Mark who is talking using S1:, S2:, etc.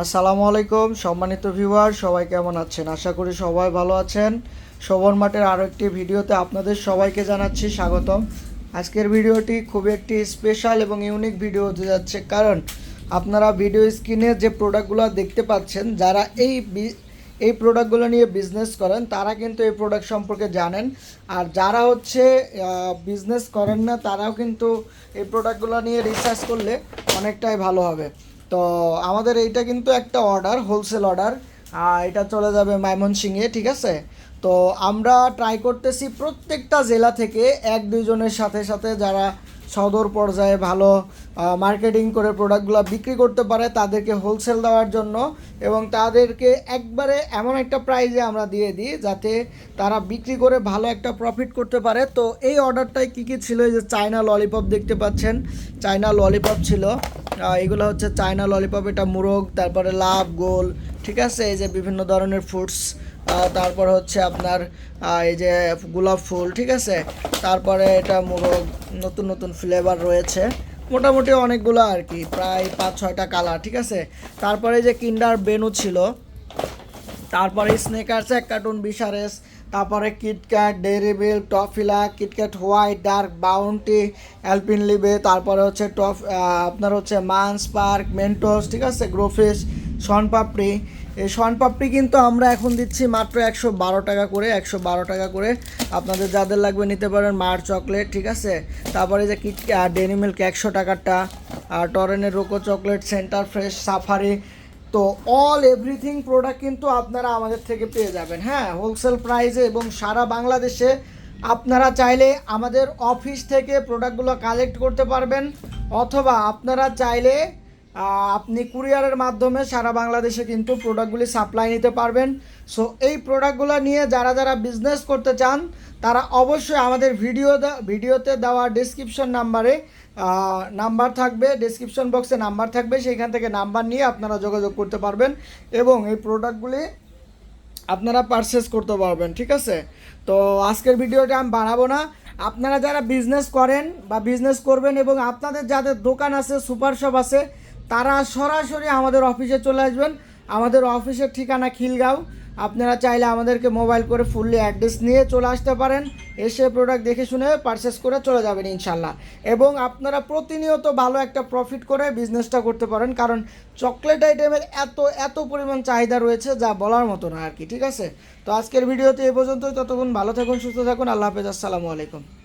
S1: আসসালামু আলাইকুম, সম্মানিত ভিউয়ার সবাই কেমন আছেন? আশা করি সবাই ভালো আছেন। শোভন মাঠের আরও একটি ভিডিওতে আপনাদের সবাইকে জানাচ্ছি স্বাগতম। আজকের ভিডিওটি খুব একটি স্পেশাল এবং ইউনিক ভিডিও হতে যাচ্ছে কারণ আপনারা ভিডিও স্ক্রিনে যে প্রোডাক্টগুলো দেখতে পাচ্ছেন, যারা এই এই প্রোডাক্টগুলো নিয়ে বিজনেস করেন, তারা কিন্তু এই প্রোডাক্ট সম্পর্কে জানেন। আর যারা হচ্ছে বিজনেস করেন না, তারাও কিন্তু এই প্রোডাক্টগুলো নিয়ে রিসার্চ করলে অনেকটাই ভালো হবে। তো আমাদের এইটা কিন্তু একটা অর্ডার হোলসেল অর্ডার এটা চলে যাবে ময়মনসিংহে, ঠিক আছে? তো আমরা ট্রাই করতেছি প্রত্যেকটা জেলা থেকে এক দুইজনের সাথে সাথে যারা সদর পর্যায়ে ভালো মার্কেটিং করে প্রোডাক্টগুলো বিক্রি করতে পারে, তাদেরকে হোলসেল দেওয়ার জন্য এবং তাদেরকে একবারে এমন একটা প্রাইজে আমরা দিয়ে দিই যাতে তারা বিক্রি করে ভালো একটা প্রফিট করতে পারে। তো এই অর্ডারটায় কী কী ছিল? যে চায়না ললিপপ দেখতে পাচ্ছেন। চায়না ললিপপ ছিল। এগুলো হচ্ছে চায়না ললিপপ এটা মুরগ, তারপরে লাভ, গোল, ঠিক আছে? এই যে বিভিন্ন ধরনের ফ্রুটস তারপর হচ্ছে আপনার এই যে গোলাপ ফুল, ঠিক আছে? তারপরে এটা মুরগ, নতুন নতুন ফ্লেভার রয়েছে। মোটামুটি অনেকগুলো আর কি, প্রায় পাঁচ, ছয়টা কালার ঠিক আছে? তারপরে যে কিন্ডার বেনু ছিল, তারপরে স্নেকার্স এক কার্টুন বিশারেস তারপরে KitKat Dairy Milk টফিলা KitKat white dark Bounty Alpenliebe তারপরে হচ্ছে টফ আপনার হচ্ছে মান্স পার্ক মেন্টোস ঠিক আছে? গ্রোফিস শনপাপড়ি এই শনপাপড়ি কিন্তু আমরা এখন দিচ্ছি মাত্র একশো বারো টাকা করে, একশো বারো টাকা করে। আপনাদের যাদের লাগবে নিতে পারেন মার চকলেট, ঠিক আছে? তারপরে যে কিট ডেরি মিল্ক একশো টাকারটা, আর টরেনের রোকো চকলেট সেন্টার ফ্রেশ সাফারি তো অল এভরিথিং প্রোডাক্ট কিন্তু আপনারা আমাদের থেকে পেয়ে যাবেন। হ্যাঁ হোলসেল প্রাইসে এবং সারা বাংলাদেশে আপনারা চাইলে আমাদের অফিস থেকে প্রোডাক্টগুলো কালেক্ট করতে পারবেন, অথবা আপনারা চাইলে আপনি কুরিয়ারের মাধ্যমে সারা বাংলাদেশে কিন্তু প্রোডাক্টগুলি সাপ্লাই নিতে পারবেন। সো এই প্রোডাক্টগুলো নিয়ে যারা যারা বিজনেস করতে চান তারা অবশ্যই আমাদের ভিডিও ভিডিওতে দেওয়া ডিসক্রিপশন নাম্বারে নাম্বার থাকবে ডিসক্রিপশন বক্সে নাম্বার থাকবে সেইখান থেকে নাম্বার নিয়ে আপনারা যোগাযোগ করতে পারবেন এবং এই প্রোডাক্টগুলি আপনারা পারচেস করতে পারবেন, ঠিক আছে? তো আজকের ভিডিওটা আমি বানাবো না। আপনারা যারা বিজনেস করেন বা বিজনেস করবেন এবং আপনাদের যাদের দোকান আছে সুপার শপ আছে, তারা সরাসরি আমাদের অফিসে চলে আসবেন। আমাদের অফিসের ঠিকানা খিলগাঁও। আপনারা চাইলে আমাদেরকে মোবাইল করে ফুললি অ্যাড্রেস নিয়ে চলে আসতে পারেন। এসে প্রোডাক্ট দেখে শুনে পারচেস করে চলে যাবেন ইনশাল্লাহ এবং আপনারা প্রতিনিয়ত ভালো একটা প্রফিট করে বিজনেসটা করতে পারেন, কারণ চকলেট আইটেমের এত এত পরিমাণ চাহিদা রয়েছে যা বলার মতো না আর কি, ঠিক আছে? তো আজকের ভিডিওতে এ পর্যন্তই। ততক্ষণ ভালো থাকুন, সুস্থ থাকুন, আল্লাহ হাফেজ, আসসালামু আলাইকুম।